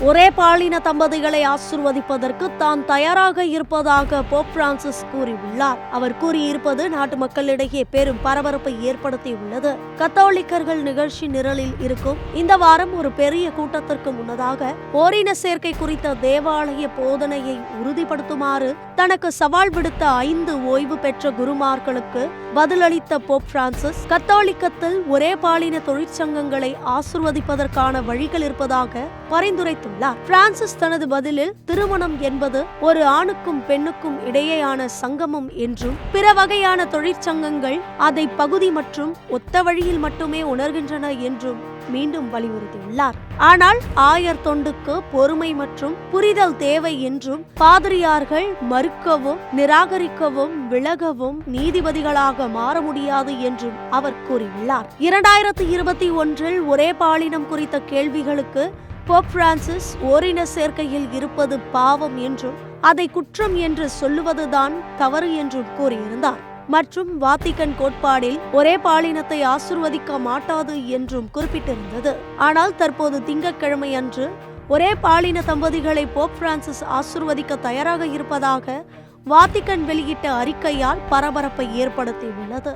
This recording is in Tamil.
ஒரே பாலின தம்பதிகளை ஆசிர்வதிப்பதற்கு தான் தயாராக இருப்பதாக போப் பிரான்சிஸ் கூறியுள்ளார். அவர் கூறியிருப்பது நாட்டு மக்களிடையே பெரும் பரபரப்பை ஏற்படுத்தியுள்ளது. கத்தோலிக்கர்கள் நிகழ்ச்சி நிரலில் இருக்கும். இந்த வாரம் ஒரு பெரிய கூட்டத்திற்கு முன்னதாக ஓரின சேர்க்கை குறித்த தேவாலய போதனையை உறுதிப்படுத்துமாறு தனக்கு சவால் விடுத்த ஐந்து ஓய்வு பெற்ற குருமார்களுக்கு பதிலளித்த போப் பிரான்சிஸ் கத்தோலிக்கத்தில் ஒரே பாலின தொழிற்சங்கங்களை ஆசிர்வதிப்பதற்கான வழிகள் இருப்பதாக பரிந்துரை தெரிவித்துள்ளார் பிரான்சிஸ் தனது பதிலில் திருமணம் என்பது ஒரு ஆணுக்கும் பெண்ணுக்கும் இடையேயான சங்கமம் என்றும் பிற வகையான தொழிற்சங்கங்கள் அதை பகுதி மற்றும் ஒத்த வழியில் மட்டுமே உணர்கின்றன என்றும் மீண்டும் வலியுறுத்தியுள்ளார். ஆனால் ஆயர் தொண்டுக்கு பொறுமை மற்றும் புரிதல் தேவை என்றும் பாதிரியார்கள் மறுக்கவும் நிராகரிக்கவும் விலகவும் நீதிபதிகளாக மாற முடியாது என்றும் அவர் கூறியுள்ளார். இரண்டாயிரத்தி இருபத்தி ஒன்றில் ஒரே பாலினம் குறித்த கேள்விகளுக்கு போப் பிரான்சிஸ் ஓரின சேர்க்கையில் இருப்பது பாவம் என்றும் அதை குற்றம் என்று சொல்லுவதுதான் தவறு என்றும் கூறியிருந்தார். மற்றும் வாத்திகன் கோட்பாடில் ஒரே பாலினத்தை ஆசிர்வதிக்க மாட்டாது என்றும் குறிப்பிட்டிருந்தது. ஆனால் தற்போது திங்கட்கிழமை அன்று ஒரே பாலின தம்பதிகளை போப் பிரான்சிஸ் ஆசிர்வதிக்க தயாராக இருப்பதாக வாத்திகன் வெளியிட்ட அறிக்கையால் பரபரப்பை ஏற்படுத்தியுள்ளது.